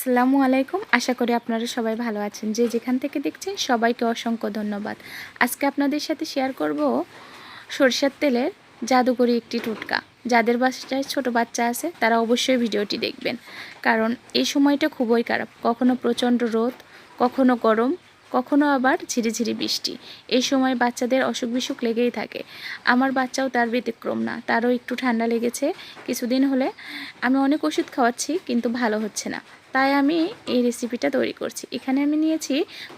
আসসালামু আলাইকুম। আশা করি আপনারা সবাই ভালো আছেন। যে যেখান থেকে দেখছেন, সবাইকে অসংখ্য ধন্যবাদ। আজকে আপনাদের সাথে শেয়ার করব সরষের তেলের জাদুকরি একটি টোটকা। যাদের বাসায় ছোট বাচ্চা আছে, তারা অবশ্যই ভিডিওটি দেখবেন। কারণ এই সময়টা খুবই খারাপ। কখনো প্রচণ্ড রোদ, কখনো গরম কখনো আবার ঝিরিঝিরি বৃষ্টি। এই সময় বাচ্চাদের অসুখ বিসুখ লেগেই থাকে। আমার বাচ্চাও তার ব্যতিক্রম না, তারও একটু ঠান্ডা লেগেছে। কিছুদিন হলে আমি অনেক ওষুধ খাওয়াচ্ছি, কিন্তু ভালো হচ্ছে না। তাই আমি এই রেসিপিটা তৈরি করছি। এখানে আমি নিয়েছি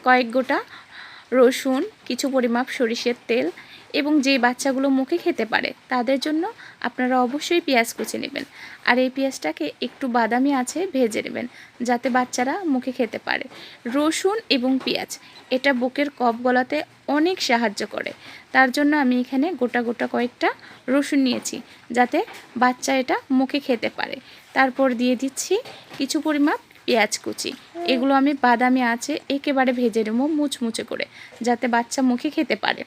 কয়েক গোটা রসুন, কিছু পরিমাপ সরিষের তেল এবং যে বাচ্চাগুলো মুখে খেতে পারে, তাদের জন্য আপনারা অবশ্যই পেঁয়াজ কুচি নেবেন। আর এই পেঁয়াজটাকে একটু বাদামি আছে ভেজে নেবেন, যাতে বাচ্চারা মুখে খেতে পারে। রসুন এবং পেঁয়াজ, এটা বুকের কপ গলাতে অনেক সাহায্য করে। তার জন্য আমি এখানে গোটা গোটা কয়েকটা রসুন নিয়েছি, যাতে বাচ্চা এটা মুখে খেতে পারে। তারপর দিয়ে দিচ্ছি কিছু পরিমাপ পেঁয়াজ কুচি। এগুলো আমি বাদামি আছে, একেবারে ভেজে নেব মুচমুচে করে, যাতে বাচ্চা মুখে খেতে পারে।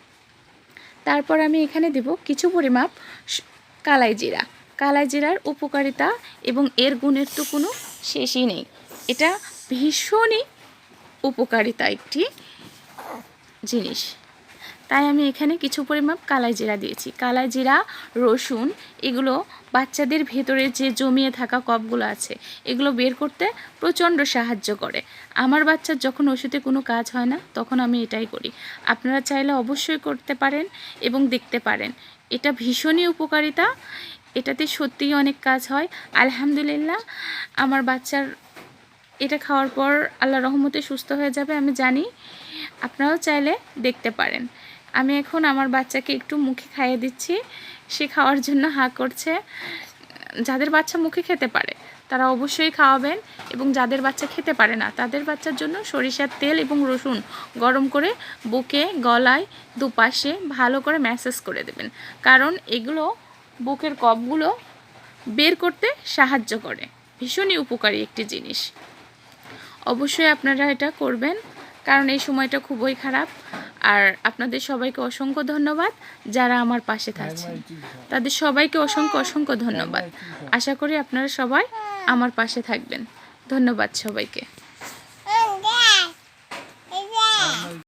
তারপর আমি এখানে দেব কিছু পরিমাপ কালাই জিরা। কালাই জিরার উপকারিতা এবং এর গুণের তো কোনো শেষই নেই। এটা ভীষণই উপকারিতা একটি জিনিস। তাই আমি এখানে কিছু পরিমাপ কালাই জিরা দিয়েছি। কালাই জিরা, রসুন, এগুলো বাচ্চাদের ভেতরে যে জমিয়ে থাকা কপগুলো আছে, এগুলো বের করতে প্রচণ্ড সাহায্য করে। আমার বাচ্চার যখন ওষুধে কোনো কাজ হয় না, তখন আমি এটাই করি। আপনারা চাইলে অবশ্যই করতে পারেন এবং দেখতে পারেন। এটা ভীষণই উপকারিতা, এটাতে সত্যিই অনেক কাজ হয়। আলহামদুলিল্লাহ, আমার বাচ্চার এটা খাওয়ার পর আল্লাহ রহমতে সুস্থ হয়ে যাবে, আমি জানি। আপনারাও চাইলে দেখতে পারেন। আমি এখন আমার বাচ্চাকে একটু মুখে খাইয়ে দিচ্ছি। সে খাওয়ার জন্য হা করছে। যাদের বাচ্চা মুখে খেতে পারে, তারা অবশ্যই খাওয়াবেন এবং যাদের বাচ্চা খেতে পারে না, তাদের বাচ্চার জন্য সরিষার তেল এবং রসুন গরম করে বুকে, গলায় দুপাশে ভালো করে ম্যাসেজ করে দেবেন। কারণ এগুলো বুকের কপগুলো বের করতে সাহায্য করে। ভীষণই উপকারী একটি জিনিস। অবশ্যই আপনারা এটা করবেন, কারণ এই সময়টা খুবই খারাপ। আর আপনাদের সবাইকে অসংখ্য ধন্যবাদ যারা আমার পাশে থাকছেন। তাদের সবাইকে অসংখ্য অসংখ্য ধন্যবাদ। আশা করি আপনারা সবাই আমার পাশে থাকবেন। ধন্যবাদ সবাইকে।